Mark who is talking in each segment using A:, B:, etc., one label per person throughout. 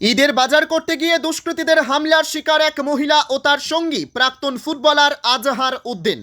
A: ঈদের বাজার করতে গিয়ে দুষ্কৃতীদের হামলার শিকার এক মহিলা ও তার সঙ্গী প্রাক্তন ফুটবলার আজহার উদ্দিন।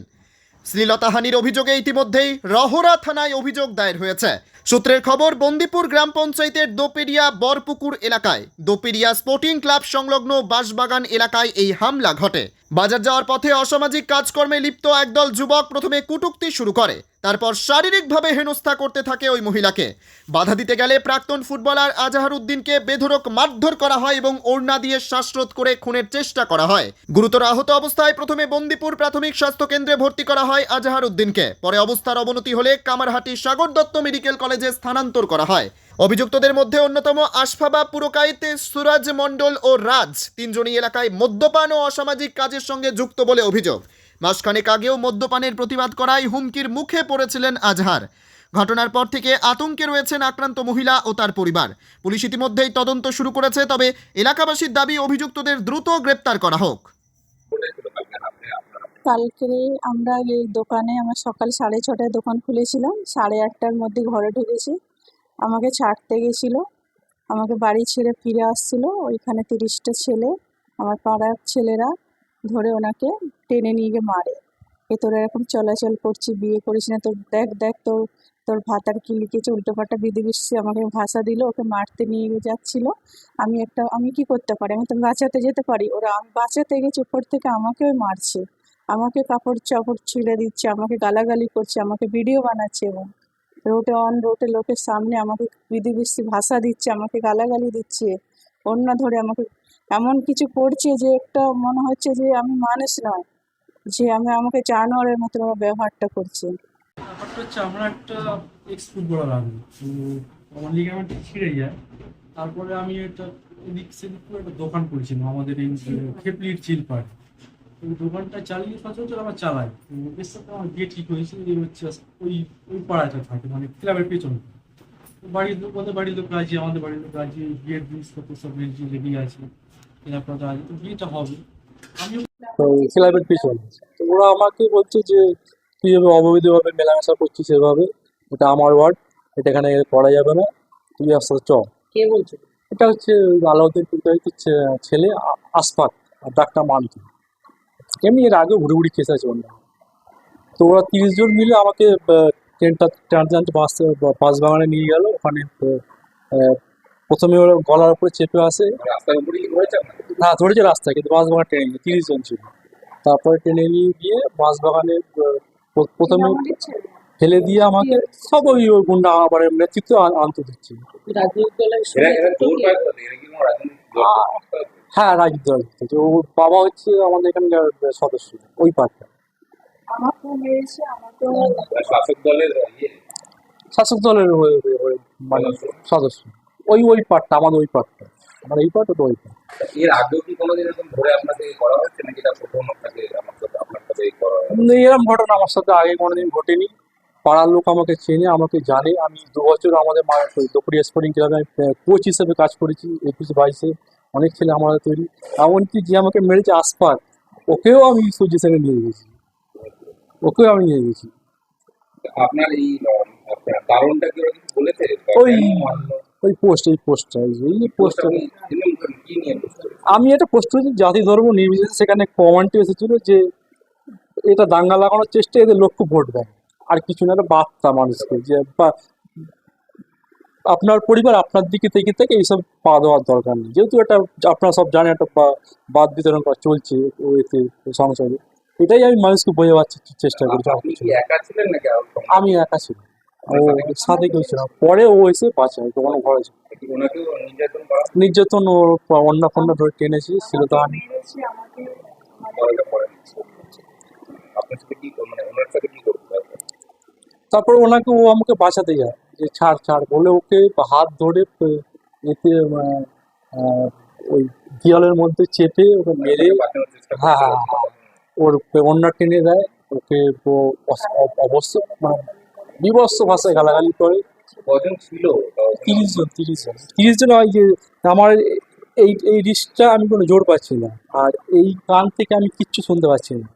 A: শ্লীলতাহানির অভিযোগে ইতিমধ্যেই রহরা থানায় অভিযোগ দায়ের হয়েছে। সূত্রের খবর, বন্দিপুর গ্রাম পঞ্চায়েতের দোপেরিয়া বরপুকুর এলাকায় দোপেরিয়া স্পোর্টিং ক্লাব সংলগ্ন বাঁশবাগান এলাকায় এই হামলা ঘটে। বাজার যাওয়ার পথে অসামাজিক কাজকর্মে লিপ্ত একদল যুবক প্রথমে কুটুক্তি শুরু করে। তারপর শারীরিকভাবে হেনস্থা করতে থাকে ওই মহিলাকে। বাধা দিতে গেলে প্রাক্তন ফুটবলার আজাহার উদ্দিনকে বেধরক মারধর করা হয় এবং ওড়না দিয়ে শ্বাসরোধ করে খুনের চেষ্টা করা হয়। গুরুতর আহত অবস্থায় প্রথমে বন্দিপুর প্রাথমিক স্বাস্থ্য কেন্দ্রে ভর্তি করা হয় আজাহার উদ্দিনকে। পরে অবস্থার অবনতি হলে কামারহাটি সাগর দত্ত মেডিকেল কলেজে স্থানান্তর করা হয়। অভিযুক্তদের মধ্যে অন্যতম আশফাবা পুরকাইতে সুরাজ মণ্ডল ও রাজ, তিনজনই এলাকায় মদ্যপান ও অসামাজিক কাজের সঙ্গে যুক্ত বলে অভিযোগ। মাসখানেক আগেও মদ্যপানের প্রতিবাদ করায় হুমকির মুখে পড়েছিলেন আজহার। ঘটনার পর থেকে আতঙ্কে রয়েছেন আক্রান্ত মহিলা ও তার পরিবার। পুলিশ ইতিমধ্যেই তদন্ত শুরু করেছে, তবে এলাকাবাসীর দাবি, অভিযুক্তদের দ্রুত গ্রেপ্তার করা হোক।
B: কালকে আমরা এই দোকানে, আমার সকাল সাড়ে ছটায় দোকান খুলেছিলাম। সাড়ে আটটার মধ্যে ঘরে ঢুকেছি। আমাকে ছাড়তে গেছিল। আমাকে বাড়ি ছেড়ে ফিরে আসছিল। ওইখানে তিরিশটা ছেলে, আমার পাড়ার ছেলেরা। ধরে ওনাকে টেনে নিয়ে গিয়ে মারে। এ তোরা এরকম চলাচল করছি, বিয়ে করিস না, তোর দেখ দেখ তোর তোর ভাতার কি লিখেছে, উল্টোপাল্টা বিধিবিষি আমাকে ভাষা দিল, ওকে মারতে নিয়ে যাচ্ছিল। আমি একটা, আমি কি করতে পারি? আমি তো বাঁচাতে যেতে পারি। ওরা আমি বাঁচাতে গেছি, উপর থেকে আমাকেও মারছে। আমাকে কাপড় চাপড় ছিঁড়ে দিচ্ছে, আমাকে গালাগালি করছে, আমাকে ভিডিও বানাচ্ছে এবং রোডে অন রোডে লোকের সামনে আমাকে বিধিবিষি ভাষা দিচ্ছে, আমাকে গালাগালি দিচ্ছে। অন্য ধরে আমাকে এমন কিছু করছে যে একটা মনে হচ্ছে যে আমি মানুষ নয়, যে আমি আমাকে জানোয়ারের মতো ব্যবহারটা করছে।
C: ব্যাপারটা হচ্ছে আমরা একটা এক্স ফুটবলার আমি আমার লিগামেন্টটা ছিঁড়ে যায়। তারপরে আমি এটা এদিক সেদিক করে একটা দোকান করেছিলাম আমাদের এই খেপলির চিল পাড় ওই দোকানটা চালিয়ে সচরাচর আমার চালাই। সাথে আমার বিয়ে ঠিক হয়েছে যে হচ্ছে ওই ওই পাড়াটা থাকে মানে ক্লাবের পেছনে। বাড়ির লোক ওদের বাড়ির লোক রাজি আমাদের বাড়ির লোক রাজি বিয়ের জিনিসপত্র সব রেডি রেডি আছে। ক্লাবটা আছে তো বিয়েটা হবে। আমি
D: ক্লাবের পিছনে তো ওরা আমাকে বলছে যে তুই এভাবে অবৈধভাবে মেলামেশা করছিস এভাবে এটা আমার ওয়ার্ড এটা এখানে করা যাবে না তুই আস্তে আস্তে চ
E: কে বলছে?
D: এটা হচ্ছে আলাউদ্দিন ছেলে আসফাক আর ডাক্তার মান্তি এমনি এর আগেও ঘুরে ঘুরে কেস আছে অন্য তো ওরা তিরিশ জন মিলে আমাকে ট্রেনটা টানতে টানতে বাস বাস বাগানে নিয়ে গেল। ওখানে প্রথমে ওরা গলার উপরে চেপে আসে
E: হয়েছে
D: হ্যাঁ ধরেছে রাস্তায় কিন্তু বাস বাগান ট্রেনে তিরিশ জন ছিল। তারপরে ট্রেনে নিয়ে গিয়ে বাস বাগানে প্রথমে ফেলে দিয়ে আমাকে সব ওই ওই গুন্ডা আবার নেতৃত্ব আনতে দিচ্ছে। হ্যাঁ রাজনীতি রাজনীতি তো ওর বাবা হচ্ছে আমাদের এখানকার সদস্য ওই পার্টটা
F: শাসক দলের ইয়ে
D: হয়ে হয়ে- হয়ে মানে সদস্য ওই ওই পার্টটা আমাদের ওই পার্টটা আমার এই পার্ট ওই পার্ট ঘটনা আমার সাথে আগে কোনোদিন ঘটেনি পাড়ার লোক আমাকে চেনে আমাকে জানে আমি দু বছর আমাদের মা দুপুরি স্পোর্টিং ক্লাবে আমি কোচ হিসেবে কাজ করেছি একুশ বাইশে অনেক ছেলে আমাদের তৈরি এমনকি যে আমাকে মেরেছে আসপাত ওকেও আমি সুজিশনে নিয়ে গেছি ওকেও আমি নিয়ে গেছি।
F: আপনার এই কারণটা কি বলেছে?
D: ওই ওই পোস্ট এই পোস্টটা এই পোস্টটা? আমি একটা পোস্ট করেছি জাতি ধর্ম নির্বিশেষে সেখানে কমেন্টে এসেছিল যে এটা দাঙ্গা লাগানোর চেষ্টা এদের লক্ষ্য ভোট দেয়। আর কিছু না বার্তা মানুষকে যে বা- আপনার পরিবার আপনার দিকে থেকে থেকে এইসব পা দেওয়ার দরকার নেই। যেহেতু এটা আপনারা সব জানেন একটা বাদ বিতরণ করা চলছে ও এতে সংসদে। এটাই আমি মানুষকে বোঝাবার চেষ্টা করি? আমি একা ছিলাম। ও সাথে কেউ ছিল পরে ও এসে বাঁচায় কোনো ঘরে ছিল।
F: নির্যাতন
D: ওর অন্য ফন্যা ধরে টেনেছি
F: সাথে কি কর- মানে
D: তারপর ওনাকে ও আমাকে বাঁচাতে যায় যে ছাড় ছাড় বলে ওকে হাত ধরে এতে আহ, ওই দেয়ালের মধ্যে চেপে ওকে মেরে হ্যাঁ, হ্যাঁ, হ্যাঁ। ওর অন্য টেনে দেয় ওকে ও অবশ্য মানে বিবস্ত ভাষায় গালাগালি করে।
F: কজন ছিল?
D: তিরিশ জন তিরিশ জন। তিরিশ জন হয় যে আমার এই এই রিস্কটা আমি কোনো জোর পাচ্ছি না। আর এই কান থেকে আমি কিচ্ছু শুনতে পাচ্ছি না।